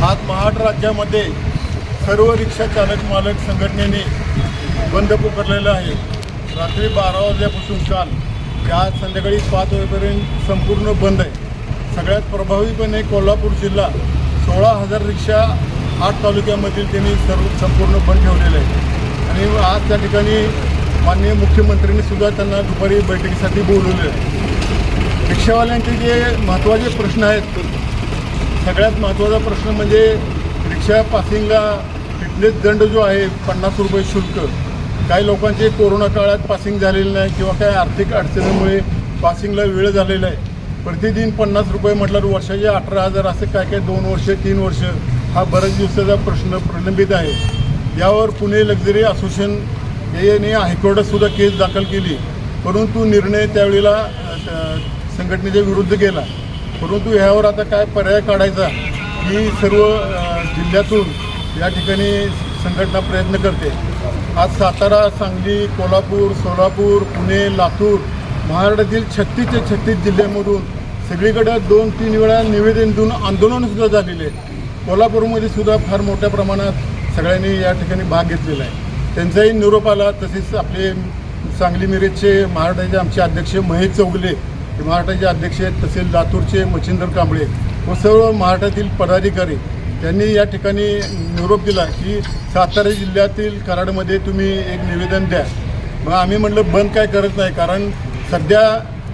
राज्यामध्ये सर्व रिक्षा चालक मालक संघटनेने बंद पुकारलेला आहे. रात्री बारा वाजल्यापासून काल आज संध्याकाळी पाच वाजेपर्यंत संपूर्ण बंद आहे. सगळ्यात प्रभावीपणे कोल्हापूर जिल्हा सोळा हजार रिक्षा आठ तालुक्यामधील त्यांनी सर्व संपूर्ण बंद ठेवलेले आहे. आणि आज त्या ठिकाणी माननीय मुख्यमंत्र्यांनी सुद्धा त्यांना दुपारी बैठकीसाठी बोलवले आहे. रिक्षावाल्यांचे जे महत्त्वाचे प्रश्न आहेत सगळ्यात महत्त्वाचा प्रश्न म्हणजे रिक्षा पासिंगला फिटनेस दंड जो आहे पन्नास रुपये शुल्क. काही लोकांचे कोरोना काळात पासिंग झालेलं नाही किंवा काही आर्थिक अडचणीमुळे पासिंगला वेळ झालेला आहे. प्रतिदिन पन्नास रुपये म्हटल्यावर वर्षाचे अठरा हजार असं काय काय दोन वर्ष तीन वर्ष हा बऱ्याच दिवसाचा प्रश्न प्रलंबित आहे. यावर पुणे लक्झरी असोसिएशन याने हायकोर्टातसुद्धा केस दाखल केली. परंतु निर्णय त्यावेळेला संघटनेच्या विरुद्ध गेला. परंतु ह्यावर आता काय पर्याय काढायचा ही सर्व जिल्ह्यातून या ठिकाणी संघटना प्रयत्न करते. आज सातारा सांगली कोल्हापूर सोलापूर पुणे लातूर महाराष्ट्रातील छत्तीस ते छत्तीस जिल्ह्यामधून सगळीकडे दोन तीन वेळा निवेदन देऊन आंदोलनसुद्धा झालेले कोल्हापूरमध्ये सुद्धा फार मोठ्या प्रमाणात सगळ्यांनी या ठिकाणी भाग घेतलेला आहे. त्यांचाही निरोप आला तसेच आपले सांगली मिरजचे महाराष्ट्राचे आमचे अध्यक्ष महेश चौगले महाराष्ट्राचे अध्यक्ष आहेत तसेच लातूरचे मच्छिंदर कांबळे. व सर्व महाराष्ट्रातील पदाधिकारी त्यांनी या ठिकाणी निरोप दिला की सातारा जिल्ह्यातील कराडमध्ये तुम्ही एक निवेदन द्या. मग आम्ही म्हटलं बंद काय करत नाही कारण सध्या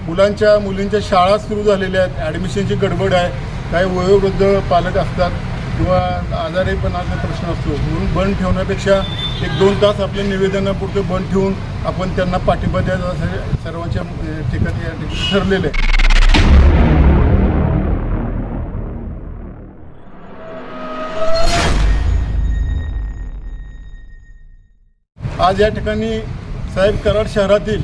मुलांच्या मुलींच्या शाळा सुरू झालेल्या आहेत ॲडमिशनची गडबड आहे काही वयोवृद्ध पालक असतात. किंवा आजारीपणाचा प्रश्न असतो. म्हणून बंद ठेवण्यापेक्षा एक दोन तास आपल्या निवेदनापुरतं बंद ठेवून आपण त्यांना पाठिंबा द्यायचा असं सर्वांच्या ठिकाणी या ठिकाणी ठरलेलं आहे. आज या ठिकाणी साहेब कराड शहरातील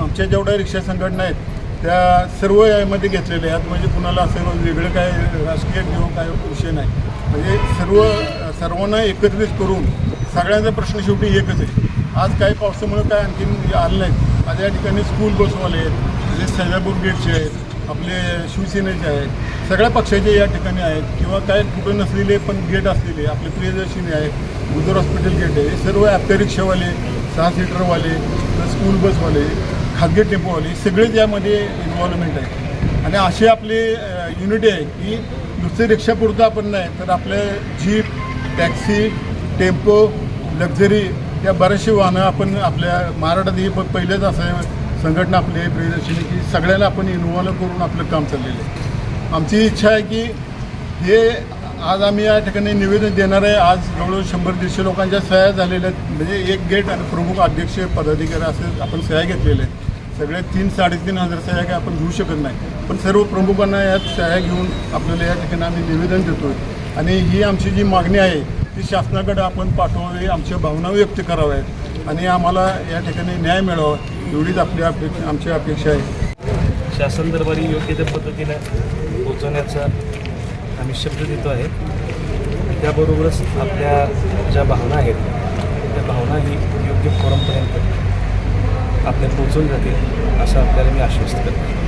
आमच्या जेवढ्या रिक्षा संघटना आहेत त्या सर्व यामध्ये घेतलेल्या आहेत. म्हणजे कुणाला असं म्हणजे वेगळं काय राजकीय किंवा काय विषय नाही. म्हणजे सर्व सर्वांना एकत्रित करून सगळ्यांचा प्रश्न शेवटी एकच आहे. आज काही पावसामुळे काय आणखीन आलं नाहीत. आज या ठिकाणी स्कूल बसवाले आहेत. म्हणजे सैजापूर गेटचे आहेत. आपले शिवसेनेचे आहेत. सगळ्या पक्षाचे या ठिकाणी आहेत. किंवा काय कुठं नसलेले पण गेट असलेले आपले प्रियदर्शिनी आहेत गुजर हॉस्पिटल गेट आहे. हे सर्व ॲप्टे रिक्षावाले सहा सीटरवाले स्कूल बसवाले खाजगी टेम्पोवाले सगळेच यामध्ये इन्व्हॉल्वमेंट आहे. आणि अशी आपली युनिटी आहे की नुसते रिक्षापुरतं आपण नाही तर आपले जीप टॅक्सी टेम्पो लक्झरी या बऱ्याचशी वाहनं आपण आपल्या महाराष्ट्रात ही पहिलेच असं आहे संघटना आपली आहे प्रियदर्शनी की सगळ्याला आपण इन्व्हॉल्व करून आपलं काम चाललेलं आहे. आमची इच्छा आहे की हे आज आम्ही या ठिकाणी निवेदन देणार आहे. आज जवळजवळ शंभर दीडशे लोकांच्या सह्या झालेल्या आहेत. म्हणजे एक गेट आणि प्रमुख अध्यक्ष पदाधिकारी असे आपण सह्या घेतलेल्या आहेत. सगळे तीन साडेतीन हजार सह्या काय आपण घेऊ शकत नाही. पण सर्व प्रमुखांना यात सह्या घेऊन आपल्याला या ठिकाणी आम्ही निवेदन देतोय. आणि ही आमची जी मागणी आहे ती शासनाकडे आपण पाठवावी आमच्या भावना व्यक्त कराव्यात. आणि आम्हाला या ठिकाणी न्याय मिळावा एवढीच आपली अपेक्षा आमची अपेक्षा आहे. शासन दरबारी योग्य त्या पद्धतीने पोचवण्याचा आम्ही शब्द देतो आहे. त्याबरोबरच आपल्या ज्या भावना आहेत त्या भावना ही योग्य फोरमपर्यंत आपल्या पोचून जातील असं आपल्याला मी आश्वस्त करतो.